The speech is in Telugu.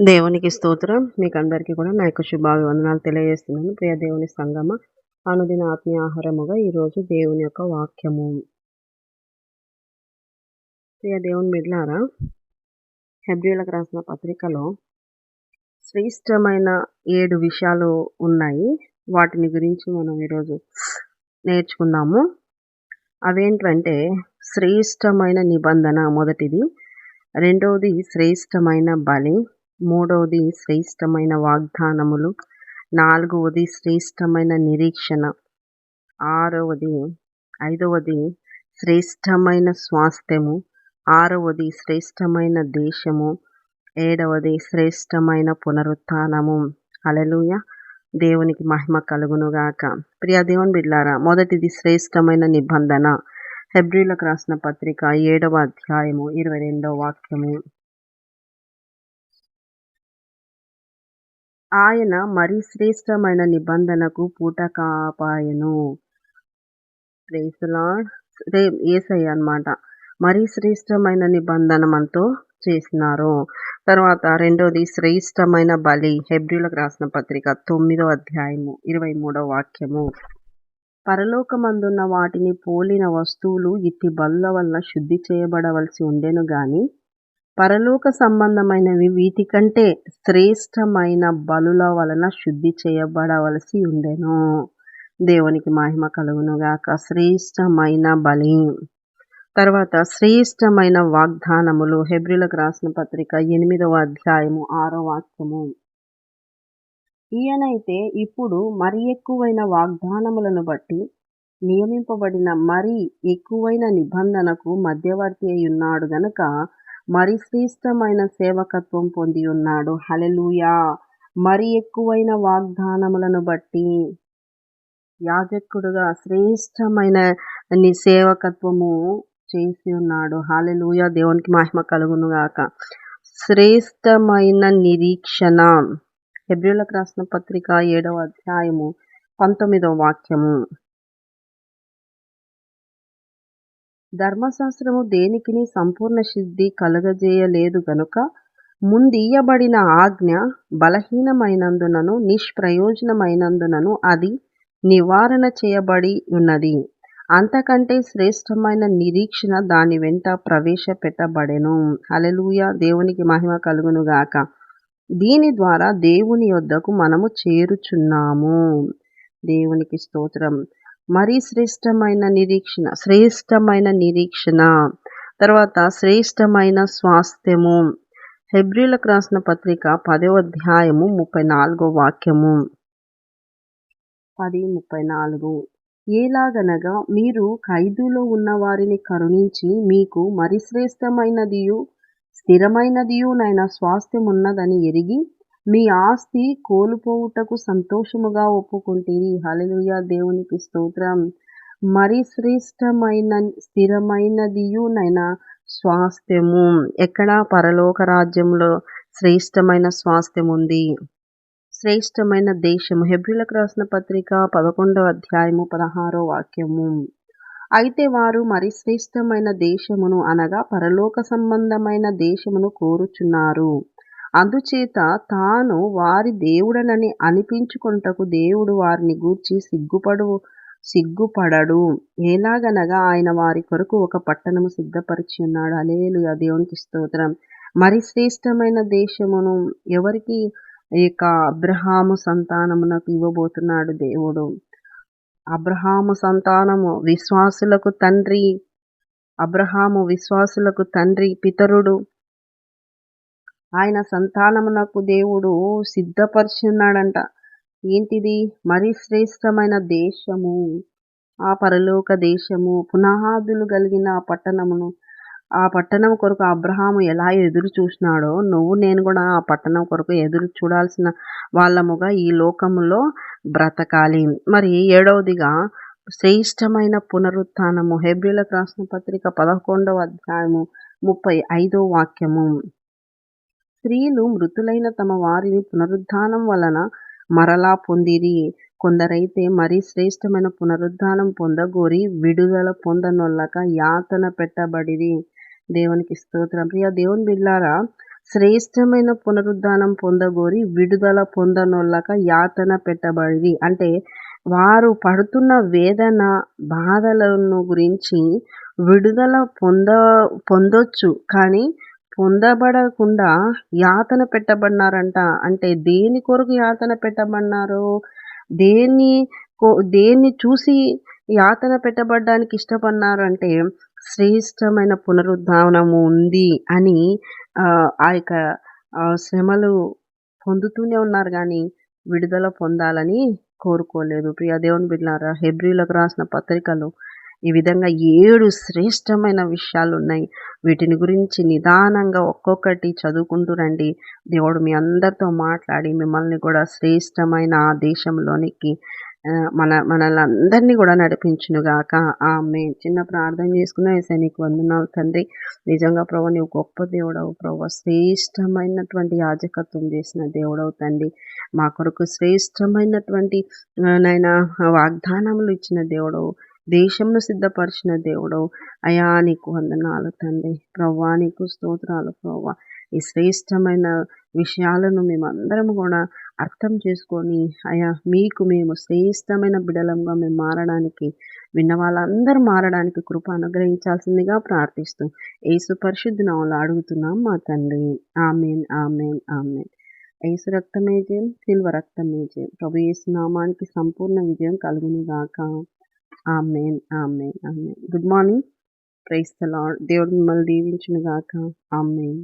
దేవునికి స్తోత్రం. మీకు అందరికీ కూడా నా యొక్క శుభాభివందనాలు తెలియజేస్తున్నాను. ప్రియ దేవుని సంగమ అనుదిన ఆత్మీయ ఆహారముగా ఈరోజు దేవుని యొక్క వాక్యము. ప్రియ దేవుని బిడ్లారా హెబ్రిలకు రాసిన పత్రికలో శ్రేష్టమైన ఏడు విషయాలు ఉన్నాయి. వాటిని గురించి మనం ఈరోజు నేర్చుకుందాము. అవేంటంటే శ్రేష్టమైన నిబంధన మొదటిది. రెండవది శ్రేష్టమైన బలి. మూడవది శ్రేష్టమైన వాగ్దానములు. నాలుగవది శ్రేష్టమైన నిరీక్షణ. ఆరవది ఐదవది శ్రేష్టమైన స్వాస్థ్యము. ఆరవది శ్రేష్టమైన దేశము. ఏడవది శ్రేష్టమైన పునరుత్నము. అలలుయ దేవునికి మహిమ కలుగునుగాక. ప్రియ దేవుని బిడ్లారా మొదటిది శ్రేష్టమైన నిబంధన. హెబ్రిలకు రాసిన పత్రిక ఏడవ అధ్యాయము ఇరవై రెండవ వాక్యము. ఆయన మరి శ్రేష్టమైన నిబంధనకు పూట కాపాయను. ఏసయ్య అనమాట మరి శ్రేష్టమైన నిబంధన మనతో చేసినారు. తర్వాత రెండోది శ్రేష్టమైన బలి. హెబ్రిలకు రాసిన పత్రిక తొమ్మిదో అధ్యాయము ఇరవై మూడో వాక్యము. పరలోకమందున్న వాటిని పోలిన వస్తువులు ఇట్టి బల్ల వల్ల శుద్ధి చేయబడవలసి ఉండెను గాని పరలోక సంబంధమైనవి వీటికంటే శ్రేష్టమైన బలుల వలన శుద్ధి చేయబడవలసి ఉండెను. దేవునికి మహిమ కలుగునుగాక. శ్రేష్టమైన బలి. తర్వాత శ్రేష్టమైన వాగ్దానములు. హెబ్రిలకు రాసిన పత్రిక ఎనిమిదవ అధ్యాయము ఆరో వాక్యము. ఈయనైతే ఇప్పుడు మరి ఎక్కువైన వాగ్దానములను బట్టి నియమింపబడిన మరి ఎక్కువైన నిబంధనకు మధ్యవర్తి అయి ఉన్నాడు గనక మరి శ్రేష్టమైన సేవకత్వం పొంది ఉన్నాడు. హలెలుయా మరి ఎక్కువైన వాగ్దానములను బట్టి యాజకుడుగా శ్రేష్టమైన నీ సేవకత్వము చేసి ఉన్నాడు. హాలెలుయ దేవునికి మహిమ కలుగును గాక శ్రేష్టమైన నిరీక్షణ. హెబ్రిలకు రాసిన పత్రిక ఏడవ అధ్యాయము పంతొమ్మిదవ వాక్యము. ధర్మశాస్త్రము దేనికిని సంపూర్ణ సిద్ధి కలగజేయలేదు గనుక ముందీయబడిన ఆజ్ఞ బలహీనమైనందునను నిష్ప్రయోజనమైనందునను అది నివారణ చేయబడి ఉన్నది. అంతకంటే శ్రేష్టమైన నిరీక్షణ దాని వెంట ప్రవేశపెట్టబడెను. అలెలుయ దేవునికి మహిమ కలుగునుగాక. దీని ద్వారా దేవుని యొద్దకు మనము చేరుచున్నాము. దేవునికి స్తోత్రం. మరి శ్రేష్టమైన నిరీక్షణ శ్రేష్టమైన నిరీక్షణ. తర్వాత శ్రేష్టమైన స్వాస్థ్యము. హెబ్రిలకు రాసిన పత్రిక పదవ అధ్యాయము ముప్పై నాలుగో వాక్యము. పది ముప్పై నాలుగు. ఏలాగనగా మీరు ఖైదులో ఉన్న వారిని కరుణించి మీకు మరి శ్రేష్టమైనదియు స్థిరమైనదియునైన స్వాస్థ్యం ఉన్నదని ఎరిగి మీ ఆస్తి కోల్పోవుటకు సంతోషముగా ఒప్పుకుంటేది హలలుయ దేవునికి స్తోత్రం. మరి శ్రేష్టమైన స్థిరమైనదియునైన స్వాస్థ్యము. ఎక్కడ పరలోక రాజ్యంలో శ్రేష్టమైన స్వాస్థ్యం ఉంది శ్రేష్టమైన దేశము. హెబ్రిలకు రాసిన పత్రిక పదకొండవ అధ్యాయము పదహారో వాక్యము. అయితే వారు మరి శ్రేష్టమైన దేశమును అనగా పరలోక సంబంధమైన దేశమును కోరుచున్నారు. అందుచేత తాను వారి దేవుడనని అనిపించుకొనుటకు దేవుడు వారిని గూర్చి సిగ్గుపడు సిగ్గుపడడు. ఎలాగనగా ఆయన వారి కొరకు ఒక పట్టణము సిద్ధపరిచి ఉన్నాడు. అలేలు దేవునికి స్తోత్రం. మరి శ్రేష్టమైన దేశమును ఎవరికి ఇక అబ్రహాము సంతానమునకు ఇవ్వబోతున్నాడు దేవుడు? అబ్రహాము సంతానము విశ్వాసులకు తండ్రి అబ్రహాము విశ్వాసులకు తండ్రి పితరుడు ఆయన సంతానమునకు దేవుడు సిద్ధపరిచున్నాడంట. ఏంటిది? మరి శ్రేష్టమైన దేశము. ఆ పరలోక దేశము పునాదులు కలిగిన ఆ పట్టణమును ఆ పట్టణం కొరకు అబ్రహాము ఎలా ఎదురు చూసినాడో నువ్వు నేను కూడా ఆ పట్టణం కొరకు ఎదురు చూడాల్సిన వాళ్ళముగా ఈ లోకములో బ్రతకాలి. మరి ఏడవదిగా శ్రేష్టమైన పునరుత్నము. హెబ్రిలకు రాసిన పత్రిక పదకొండవ అధ్యాయము ముప్పై ఐదో వాక్యము. స్త్రీలు మృతులైన తమ వారిని పునరుద్ధానం వలన మరలా పొందిరి. కొందరైతే మరి శ్రేష్టమైన పునరుద్ధానం పొందగోరి విడుదల పొందనొల్లక యాతన పెట్టబడిరి. దేవునికి స్తోత్రం. ప్రియ దేవుని బిడ్లారా శ్రేష్టమైన పునరుద్ధానం పొందగోరి విడుదల పొందనొల్లక యాతన పెట్టబడి అంటే వారు పడుతున్న వేదన బాధలను గురించి విడుదల పొంద పొందొచ్చు. కానీ పొందబడకుండా యాతన పెట్టబడినారంట. అంటే దేని కొరకు యాతన పెట్టబడినారు దేన్ని దేన్ని చూసి యాతన పెట్టబడ్డానికి ఇష్టపడినారు అంటే శ్రేష్టమైన పునరుద్ధానము ఉంది అని ఆ యొక్క శ్రమలు పొందుతూనే ఉన్నారు కానీ విడుదల పొందాలని కోరుకోలేదు. ప్రియ దేవుని బిడ్డారా హెబ్రిలకు రాసిన పత్రికలు ఈ విధంగా ఏడు శ్రేష్టమైన విషయాలు ఉన్నాయి వీటిని గురించి నిదానంగా ఒక్కొక్కటి చదువుకుంటూ రండి. దేవుడు మీ అందరితో మాట్లాడి మిమ్మల్ని కూడా శ్రేష్టమైన ఆ దేశంలోనికి మన మనల్ని అందరినీ కూడా నడిపించునుగాక. ఆమె చిన్న ప్రార్థన చేసుకున్నా ఏసై నీకు వందనాలు తండ్రి. నిజంగా ప్రభు నీవు గొప్ప దేవుడవు ప్రభు. శ్రేష్టమైనటువంటి యాజకత్వం చేసిన దేవుడవు తండ్రి. మా కొరకు శ్రేష్టమైనటువంటి నాయన వాగ్దానములు ఇచ్చిన దేవుడవు. దేశంను సిద్ధపరిచిన దేవుడవు. అయా నీకు వందనాలు తండ్రి. ప్రవ్వా నీకు స్తోత్రాలు ప్రవ్వా. ఈ శ్రేష్టమైన విషయాలను మేమందరం కూడా అర్థం చేసుకొని అయా మీకు మేము శ్రేష్టమైన బిడలంగా మేము మారడానికి విన్న వాళ్ళందరూ మారడానికి కృప అనుగ్రహించాల్సిందిగా ప్రార్థిస్తూ ఏసు పరిశుద్ధ నామలు అడుగుతున్నాం మా తండ్రి. Amen amen amen. ఏసు రక్తమే జయం సిల్వ రక్తమే జయం. ప్రభు ఏసు నామానికి సంపూర్ణ విజయం కలుగును గాక. Amen amen amen. Good morning. Praise the Lord దేవుడు మిమ్మల్ని దీవించును గాక ఆమెన్.